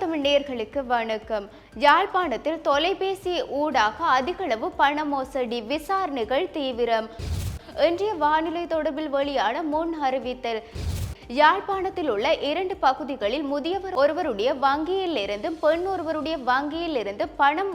தமிழ் நேர்களுக்கு வணக்கம். யாழ்ப்பாணத்தில் தொலைபேசி ஊடாக அதிகளவு பண மோசடி விசாரணைகள் தீவிரம். இன்றைய வானிலை தொடர்பில் வெளியான முன் அறிவித்தல். யாழ்ப்பாணத்தில் உள்ள இரண்டு பகுதிகளில் முதியவர் ஒருவருடைய வங்கியில் இருந்து பெண் ஒருவருடைய வங்கியில் இருந்து பணம்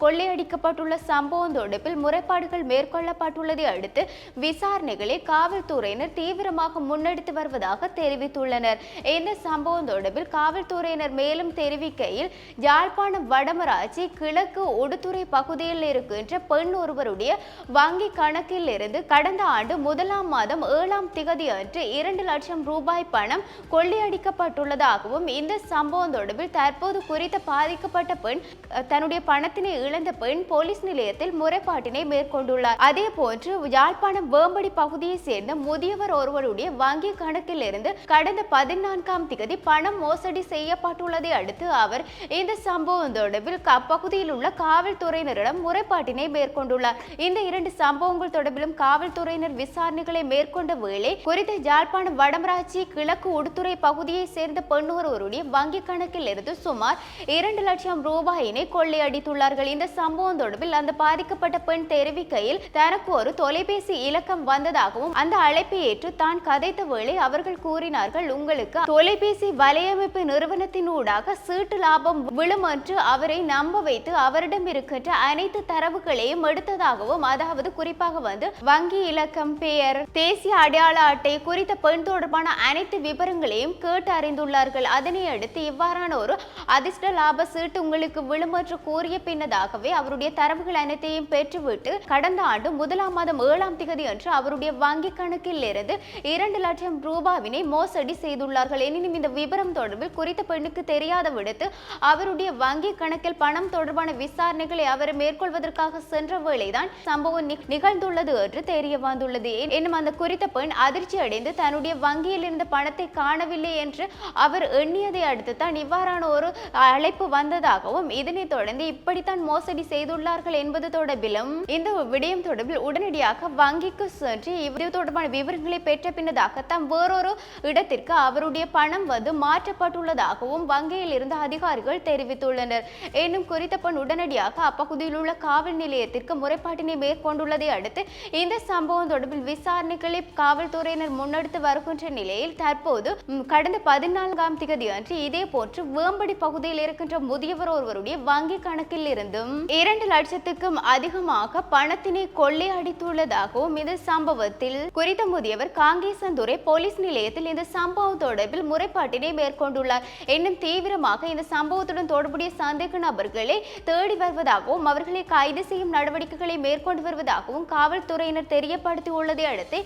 கொள்ளையடிக்கப்பட்டுள்ள சம்பவம் தொடர்பில் முறைப்பாடுகள் மேற்கொள்ளப்பட்டுள்ளதை அடுத்து விசாரணைகளை காவல்துறையினர் தீவிரமாக முன்னெடுத்து வருவதாக தெரிவித்துள்ளனர். இந்த சம்பவம் தொடர்பில் காவல்துறையினர் மேலும் தெரிவிக்கையில் யாழ்ப்பாணம் வடமராட்சி கிழக்கு உடுத்துறை பகுதியில் இருக்கின்ற பெண் ஒருவருடைய வங்கி கணக்கில் இருந்து கடந்த ஆண்டு முதலாம் மாதம் ஏழாம் திகதி அன்று இரண்டு லட்சம் ரூபாய் பணம் கொள்ளையடிக்கப்பட்டுள்ளதாகவும் இந்த சம்பவம் தொடர்பில் தற்போது குறித்த பாதிக்கப்பட்ட பெண் தன்னுடைய பணத்தினை இழந்த பெண் போலீஸ் நிலையத்தில் முறைப்பாட்டினை மேற்கொண்டுள்ளார். அதே போன்று யாழ்ப்பாணம் வேம்படி பகுதியை சேர்ந்த முதியவர் ஒருவருடைய வங்கி கணக்கில் இருந்து கடந்த பதினான்காம் திகதி பணம் மோசடி செய்யப்பட்டுள்ளதை அடுத்து அவர் இந்த சம்பவம் தொடர்பில் அப்பகுதியில் உள்ள காவல்துறையினரிடம் முறைப்பாட்டினை மேற்கொண்டுள்ளார். இந்த இரண்டு சம்பவங்கள் தொடர்பிலும் காவல்துறையினர் விசாரணைகளை மேற்கொண்ட வேளை குறித்த யாழ்ப்பாணம் வடமராட்சி கிழக்கு உடுத்துறை பகுதியை சேர்ந்த பெண் ஒருவருடைய வங்கி கணக்கில் இருந்து சுமார் இரண்டு லட்சம் ரூபாயினை கொள்ளையடித்துள்ளார்கள். இந்த சம்பவம் தொடர்பில் அந்த பாதிக்கப்பட்ட பெண் தெரிவிக்கையில் தனக்கு ஒரு தொலைபேசி இலக்கம் வந்ததாகவும் அந்த அழைப்பை ஏற்று தான் கதைத்த வேளை அவர்கள் கூறினார்கள் உங்களுக்கு தொலைபேசி வலையமைப்பு நிறுவனத்தினூடாக சீட்டு லாபம் விழும் என்று அவரை நம்ப வைத்து அவரிடம் இருக்கின்ற அனைத்து தரவுகளையும் எடுத்ததாகவும் அதாவது குறிப்பாக வந்து வங்கி இலக்கம் பெயர் தேசிய அடையாள அட்டை குறித்த பெண் தொடர்பான அனைத்து விவரங்களையும் கேட்டு அறிந்துள்ளார்கள். அதனை அடுத்து இவ்வாறான ஒரு அதிர்ஷ்ட லாப சீட்டு உங்களுக்கு விழும் என்று கூறிய முன்னதாகவே அவருடைய தரவுகள் அனைத்தையும் பெற்றுவிட்டு கடந்த ஆண்டு முதலாம் மாதம் ஏழாம் திகதி அன்று அவருடைய வங்கி கணக்கில் இருந்து இரண்டு லட்சம் ரூபாவினை மோசடி செய்துள்ளார்கள். எனினும் இந்த விவரம் தொடர்பில் குறித்த பெண்ணுக்கு தெரியாத விடுத்து அவருடைய வங்கி கணக்கில் பணம் தொடர்பான விசாரணைகளை அவர் மேற்கொள்வதற்காக சென்ற வேளைதான் சம்பவம் நிகழ்ந்துள்ளது என்று தெரிய வந்துள்ளது. எனும் அந்த குறித்த பெண் அதிர்ச்சி அடைந்து தன்னுடைய வங்கியில் இருந்த பணத்தை காணவில்லை என்று அவர் எண்ணியதை அடுத்து தான் இவ்வாறான ஒரு அழைப்பு வந்ததாகவும் இதனைத் தொடர்ந்து இப்படித்தான் மோசடி செய்துள்ளார்கள் என்பது தொடர்பிலும் இந்த விடயம் தொடர்பில் உடனடியாக வங்கிக்கு சென்று இது தொடர்பான விவரங்களை பெற்ற பின்னதாக தாம் வேறொரு இடத்திற்கு அவருடைய பணம் வந்து மாற்றப்பட்டுள்ளதாகவும் வங்கியில் இருந்த அதிகாரிகள் தெரிவித்துள்ளனர். எனும் குறித்த பெண் உடனடியாக அப்பகுதியில் உள்ள காவல் நிலையத்திற்கு முறைப்பாட்டினை மேற்கொண்டுள்ளதை அடுத்து இந்த சம்பவம் தொடர்பில் விசாரணைகளை காவல்துறையினர் முன்னெடுத்து வருகின்ற நிலையில் தற்போது கடந்த பதினான்காம் தேதி அன்று இதே போன்று வேம்படி பகுதியில் இருக்கின்ற முதியவர் ஒருவருடைய வங்கி கணக்கில் இருந்து இருந்தும் இரண்டு லட்சத்துக்கும் அதிகமாக பணத்தினை கொள்ளையடித்துள்ளதாகவும் இந்த சம்பவத்தில் குறித்த முதியவர் காங்கேசந்துறை போலீஸ் நிலையத்தில் இந்த சம்பவம் தொடர்பில் முறைப்பாட்டினை மேற்கொண்டுள்ளார். இன்னும் தீவிரமாக இந்த சம்பவத்துடன் தொடர்புடைய சந்தேக நபர்களை தேடி வருவதாகவும் அவர்களை கைது செய்யும் நடவடிக்கைகளை மேற்கொண்டு வருவதாகவும் காவல்துறையினர் தெரியப்படுத்தியுள்ளதை அடுத்து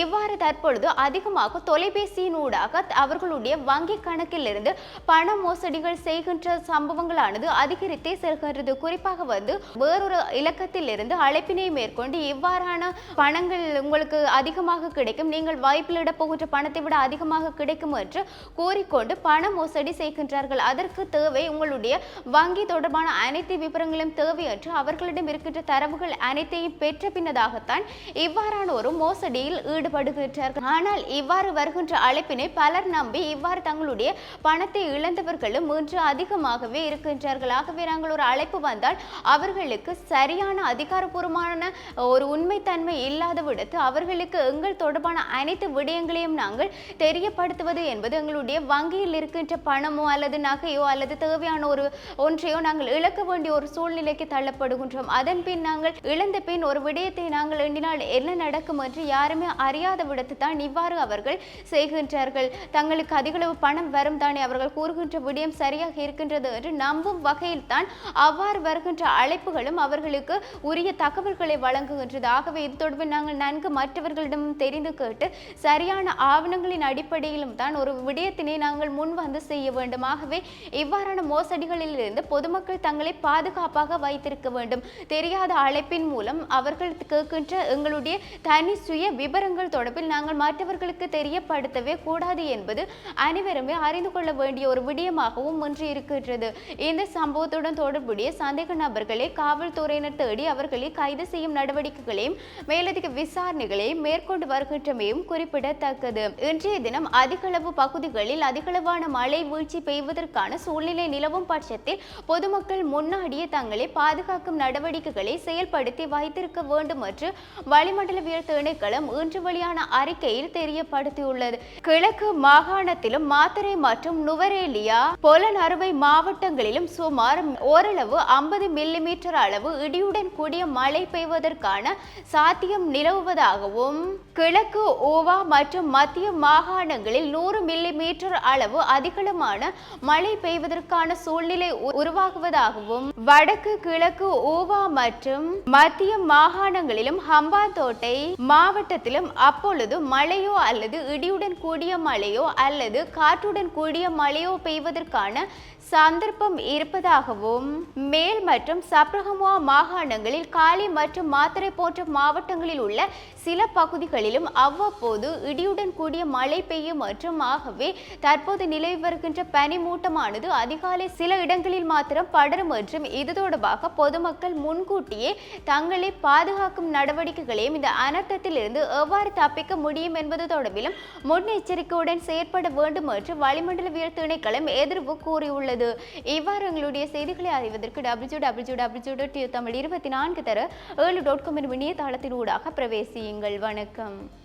இவ்வாறு தற்பொழுது அதிகமாக தொலைபேசியின் ஊடாக அவர்களுடைய வங்கி கணக்கிலிருந்து பண மோசடிகள் செய்கின்ற சம்பவங்களானது அதிகரித்தே செல்கின்றது. குறிப்பாக வந்து வேறொரு இலக்கத்தில் இருந்து அழைப்பினை மேற்கொண்டு இவ்வாறான பணங்கள் உங்களுக்கு அதிகமாக கிடைக்கும். நீங்கள் வாய்ப்பிலிட போகின்ற பணத்தை விட அதிகமாக கிடைக்கும் என்று கூறிக்கொண்டு பண மோசடி செய்கின்றார்கள். அதற்கு தேவை உங்களுடைய வங்கி தொடர்பான அனைத்து விவரங்களும் தேவை என்று அவர்களிடம் இருக்கின்ற தரவுகள் அனைத்தையும் பெற்ற பின்னதாகத்தான் இவ்வாறான ஒரு மோசடியில் ஈடுபடுகின்றார்கள். ஆனால் இவ்வாறு வருகின்ற அழைப்பினை பலர் நம்பி இவ்வாறு தங்களுடைய பணத்தை இழந்தவர்களும் இன்று அதிகமாகவே இருக்கின்றார்கள். ஆகவே நாங்கள் ஒரு அழைப்பு வந்தால் அவர்களுக்கு சரியான அதிகாரப்பூர்வமான ஒரு உண்மைத்தன்மை இல்லாத விடத்து அவர்களுக்கு எங்கள் தொடர்பான அனைத்து விடயங்களையும் நாங்கள் தெரியப்படுத்துவது என்பது எங்களுடைய வங்கியில் இருக்கின்ற பணமோ அல்லது நகையோ அல்லது தேவையான ஒரு ஒன்றையோ நாங்கள் இழக்க வேண்டிய ஒரு சூழ்நிலைக்கு தள்ளப்படுகின்றோம். அதன் பின் நாங்கள் இழந்த பின் ஒரு விடயத்தை நாங்கள் எண்ணினால் என்ன நடக்கும் என்று யாருமே அறியாத விடத்து தான் இவ்வாறு அவர்கள் செய்கின்றார்கள். தங்களுக்கு அதிகளவு பணம் வரும் தானே அவர்கள் கூறுகின்ற விடயம் சரியாக இருக்கின்றது என்று நம்பும் வகையில் தான் அவ்வாறு வருகின்ற அழைப்புகளும் அவர்களுக்கு உரிய தகவல்களை வழங்குகின்றது. ஆகவே இது தொடர்பில் நாங்கள் நன்கு மற்றவர்களிடம் தெரிந்து கேட்டு சரியான ஆவணங்களின் அடிப்படையிலும் தான் ஒரு விடயத்தினை நாங்கள் முன் வந்து செய்ய வேண்டும். ஆகவே இவ்வாறான மோசடிகளிலிருந்து பொதுமக்கள் தங்களை பாதுகாப்பாக வைத்திருக்க வேண்டும். தெரியாத அழைப்பின் மூலம் அவர்கள் கேட்கின்ற எங்களுடைய தனி சுய விவரங்கள் தொடர்பில் நாங்கள் மற்றவர்களுக்கு தெரியப்படுத்தவே கூடாது என்பது அனைவருமே அறிந்து கொள்ள வேண்டிய ஒரு விடயமாகவும் இன்று இருக்கின்றது. இந்த சம்பவத்துடன் தொடர்புடைய சந்தை சந்தேக நபர்களை காவல்துறையினர் தேடி அவர்களை கைது செய்யும் நடவடிக்கைகளையும் மேலதிக விசாரணைகளையும் மேற்கொண்டு வருகின்றமையும் குறிப்பிடத்தக்கது. இன்றைய தினம் அதிகளவு பகுதிகளில் அதிகளவான மழை வீழ்ச்சி பெய்வதற்கான சூழ்நிலை நிலவும் பட்சத்தில் பொதுமக்கள் முன்னாடியே தங்களை பாதுகாக்கும் நடவடிக்கைகளை செயல்படுத்தி வைத்திருக்க வேண்டும் என்று வளிமண்டலவியல் திணைக்களம் இன்று வெளியான அறிக்கையில் தெரியப்படுத்தியுள்ளது. கிழக்கு மாகாணத்திலும் மாத்தரை மற்றும் நுவரேலியா பொலன் அறுவை மாவட்டங்களிலும் சுமார் ஓரளவு ஐம்பது மில்லிமீட்டர் அளவு இடியுடன் கூடிய மழை பெய்வதற்கான சாத்தியம் நிலவுவதாகவும் கிழக்கு ஓவா மற்றும் மத்திய மாகாணங்களில் நூறு மில்லிமீட்டர் அளவு அதிகளமான மழை பெய்வதற்கான சூழ்நிலை உருவாகுவதாகவும் வடக்கு கிழக்கு ஓவா மற்றும் மத்திய மாகாணங்களிலும் ஹம்பாந்தோட்டை மாவட்டத்திலும் அப்பொழுது மழையோ அல்லது இடியுடன் கூடிய மழையோ அல்லது காற்றுடன் கூடிய மழையோ பெய்வதற்கான சந்தர்ப்பம் இருப்பதாகவும் மேல் மற்றும் சப்ரகமுவா மாகாணங்களில் காலி மற்றும் மாத்தரை போன்ற மாவட்டங்களில் உள்ள சில பகுதிகளிலும் அவ்வப்போது இடியுடன் கூடிய மழை பெய்யும் மற்றும் ஆகவே தற்போது நிலவி வருகின்ற பனிமூட்டமானது அதிகாலை சில இடங்களில் மாத்திரம் படரும் மற்றும் இது தொடர்பாக பொதுமக்கள் முன்கூட்டியே தங்களை பாதுகாக்கும் நடவடிக்கைகளையும் இந்த அனர்த்தத்திலிருந்து எவ்வாறு தப்பிக்க முடியும் என்பது தொடர்பிலும் முன்னெச்சரிக்கையுடன் செயற்பட வேண்டும் என்று வளிமண்டலவியல் திணைக்களம் எதிர்வு கூறியுள்ளது. இவ்வாறு எங்களுடைய செய்திகளை அறிவதற்கு W W W dot Tamil இருபத்தி நான்கு தர ஏழு டாட் காம் எனும் இணையதளத்தின் ஊடாக பிரவேசியுங்கள். வணக்கம்.